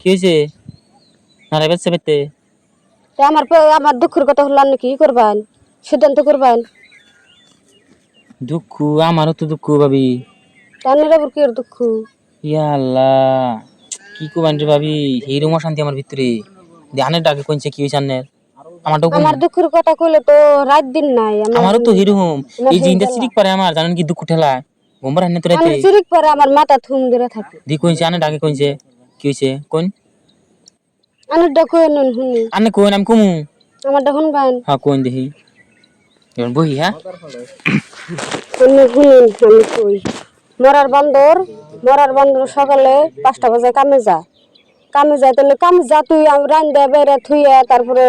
কি হয়েছে? নারাই বেচছে পেতে আমার আমার দুঃখের কথা হলো আপনি কি করবেন? সিদ্ধান্ত করবেন? দুঃখ আমারও তো দুঃখ ভাবি। তাহলে আবার কি দুঃখ? ইয়া আল্লাহ কি করবেন রে ভাবি? এইরকম অশান্তি আমার ভিতরে। ধ্যানের ডাকে কইছে কি হয়েছে আন্নের? আমার দুঃখের কথা কইলে তো রাত দিন নাই আমার আমারও তো হিরোম এই জ্বালা। সিরিক পারে আমার জানেন কি দুঃখ ঠেলা গোমবার হান্নে তো রাতে। আমার চিরিক পরে আমার মাথা থুম ধরে থাকে। দি কইছে আনে ডাকে কইছে। কি হয়েছে কোন? আমি ডাকো নুন শুনি আনে কোন? আমি কমু। আমার ডাকুন গান হ্যাঁ কোন দেখি। এবার বহি হ্যাঁ? শুনি শুনি আমি কই। মরার বান্দর মরার বান্দর সকালে পাঁচটা বাজে কামে যায়। কামে যায় তাহলে কামে যা তুই আমি রান্দা বেড়ে থুইয়া তারপরে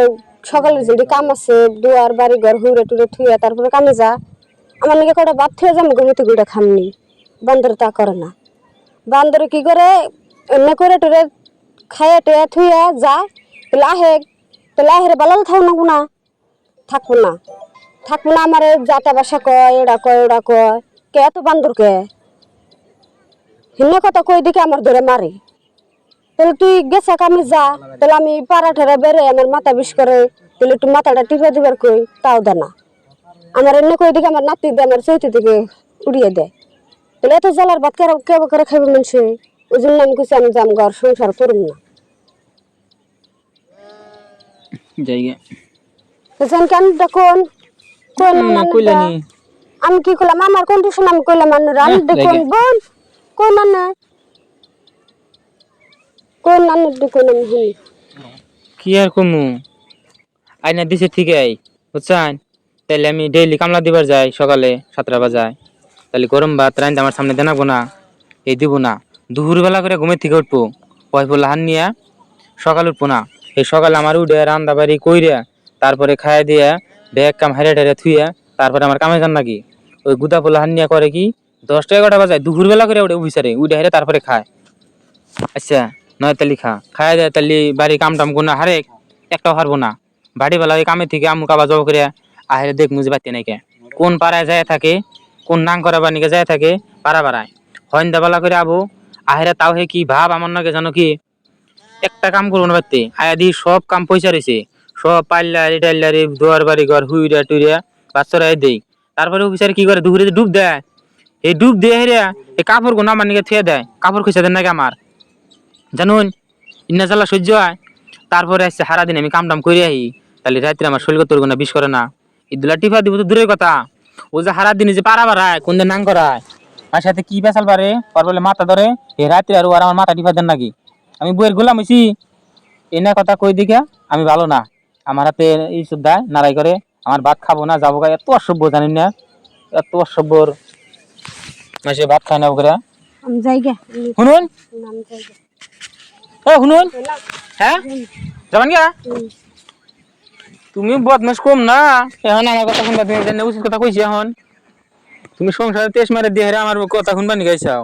সকালে যদি কাম আছে দুয়ার বাড়ি ঘর হুড়ে টুড়ে থুইয়া তারপরে কামে যা। আমার নাকি কটা বাদ থুয়ে যাব ঘুমিতে গুড়া খামনি। বান্দর তা করে না। বান্দরে কি করে এমনি করে টুরে খাইয়া টুয়া থুইয়া যা। তাহলে আহে তাহলে আহের বালাল থাও না থাকব না থাকব না আমার যাতা বাসা কয় এড়া কয় ওড়া কয়। কে এত বান্দর কে? হিন্ন কথা কই দিকে আমার ধরে মারে তাহলে তুই গেছে কামে যা। তাহলে আমি পাড়াঠারা বেড়ে আমার মাথা বিষ করে তাহলে একটু মাথাটা টিপে দিবার কই তাও দে না। আমার এমনি কই দিকে আমার নাতি দিয়ে আমার চৈতি দিকে উড়িয়ে দেয় তাহলে এত জ্বালার ভাত কে করে খাইবে মানুষে ওই জন্য আমি কিছু আমি যাম ঘর সংসার করুম না। জায়গা। বুঝছেন কেন দেখুন? কোন না কইলানি আমি কি করলাম আমার কন্ডিশন আমি কইলাম আন্নার আমি হ্যাঁ, দেখুন লাগে। বোন কোন আন্না কোন আন্নার দেখুন আমি শুনি। কি আর কমু? আইনা দিছে ঠিকই বুঝছেন? তাইলে আমি ডেইলি কামলা দিবার যাই সকালে সাতটা বাজায়। তাহলে গরম ভাত রাইন আমার সামনে দেনাবো না এই দিব না। দুপুর বেলা করে ঘুমের থেকে উঠবো। পয় ফুল হান নিয়া? সকাল উঠবো না। এই সকালে আমার উঠে রান্না বাড়ি কইরা, তারপরে খাইয়া দিয়া ব্যাগ কাম হারে টেরে থুইয়া, তারপরে আমার কামে যান নাকি? ওই গুদা পোলা হান নিয়া করে কি? দশটা এগারোটা বাজায় দুপুর বেলা করে ওটা অফিসারে উঠে হারে তারপরে খায়। আচ্ছা নয় তালি খা। খায় দেয় তালি বাড়ি কাম টাম কোনো হারে, একটাও হারবো না। বাড়ি বেলা ওই কামে থেকে আমু কাবা জব করে আহেরে দেখ মুজি পাতি নাকি কোন পাড়ায় যায় থাকে, কোন নাং করা বানিকে যায় থাকে, পাড়া পাড়ায় হইন্দা বেলা করে আবু আহেরে তাও হে কি ভাব আমার নাকি জানো কি? একটা কাম করব না পারতে আয়া দি সব কাম পয়সা রয়েছে। সব পাল্লারি টাল্লারি দুয়ার বাড়ি ঘর হুইরা টুইরা, বাচ্চারা দেই। তারপরে অফিসার কি করে? দুপুরে ডুব দেয়। এই ডুব দিয়ে হেরিয়া এই কাপড়গুলো আমার নিকে থুয়ে দেয়। কাপড় খুঁজে দেন নাকি আমার? জানুন, ইন্না জ্বালা সহ্য হয়। তারপরে আসছে সারাদিন আমি কাম টাম করে আহি। তাহলে রাত্রে আমার শরীর করতে না বিষ করে না। ইদুলা টিফা দিব তো দূরের কথা। ও যে সারাদিন যে পারা বাড়ায়, কোন দিন নাং করায়। আর সাথে কি পেশাল পারে ওর বলে মাথা ধরে এই রাত্রে আর আর আমার মাথা টিফা দেন নাকি আমি বইয়ের গোলাম হইছি। এনা কথা কই দিকে আমি ভালো না। আমার হাতে এই দেয় নারাই করে। আমার ভাত খাব না যাব গা এত অসভ্য জানেন না। এত অসভ্যর মাসে ভাত খায় না করে শুনুন। এ শুনুন। হ্যাঁ? যাবেন গা? তুমি বদমাস কম না। এখন আমার কথা শুনবা তুমি জানি উচিত কথা কইছি এখন। তুমি সংসারে তেজ মারে দিয়ে আমার কথা শুনবা নি গাইছাও?